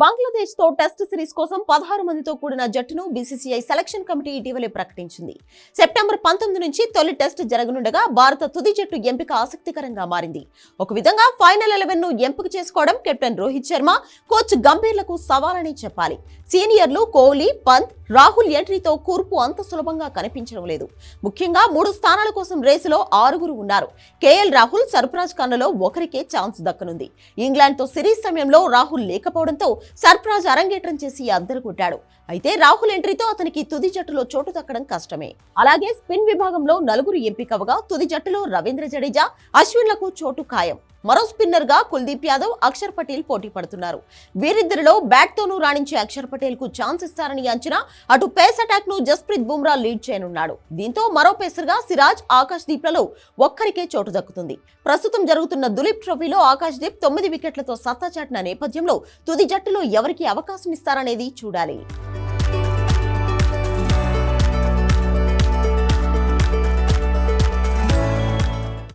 బంగ్లాదేశ్తో test series కోసం పదహారు మందితో కూడిన జట్టును బీసీసీఐ సెలక్షన్ కమిటీ ఇటీవలే ప్రకటించింది. సెప్టెంబర్ పంతొమ్మిది నుంచి తొలి టెస్ట్ జరగనుండగా భారత తుది జట్టు ఎంపిక ఆసక్తికరంగా మారింది. ఒక విధంగా ఫైనల్ ఎలెవెన్ను ఎంపిక చేసుకోవడం కెప్టెన్ రోహిత్ శర్మ కోచ్ గంభీర్లకు సవాలని చెప్పాలి. సీనియర్లు కోహ్లీ పంత్ రాహుల్ ఎంట్రీతో కూర్పు అంత సులభంగా కనిపించడం లేదు. ముఖ్యంగా మూడు స్థానాల కోసం రేసులో ఆరుగురు ఉన్నారు. కేఎల్ రాహుల్ సర్ఫరాజ్ ఖాన్లలో ఒకరికే ఛాన్స్ దక్కనుంది. ఇంగ్లాండ్తో సిరీస్ సమయంలో రాహుల్ లేకపోవడంతో సర్ఫరాజ్ అరంగేట్రం చేసి అద్దరు కొట్టాడు. అయితే రాహుల్ ఎంట్రీతో అతనికి తుది జట్టులో చోటు దక్కడం కష్టమే. అలాగే స్పిన్ విభాగంలో నలుగురు ఎంపికవగా తుది జట్టులో రవీంద్ర జడేజా అశ్విన్లకు చోటు ఖాయం. మరో స్పిన్నర్గా కుల్దీప్ యాదవ్ అక్షర్ పటేల్ పోటీ పడుతున్నారు. వీరిద్దరిలో బ్యాట్ తోనూ రాణించే అక్షర్ పటేల్కు ఛాన్స్ ఇస్తారని అంచనా అటు పేస్ అటాక్ను జస్ప్రీత్ బుమ్రా లీడ్ చేయనున్నాడు. దీంతో మరో పేసర్గా సిరాజ్ ఆకాశ్ దీప్లలో ఒక్కరికే చోటు దక్కుతుంది. ప్రస్తుతం జరుగుతున్న దులీప్ ట్రోఫీలో ఆకాశ్ దీప్ తొమ్మిది వికెట్లతో సత్తా చాటిన నేపథ్యంలో తుది జట్టులో ఎవరికి అవకాశం ఇస్తారనేది చూడాలి.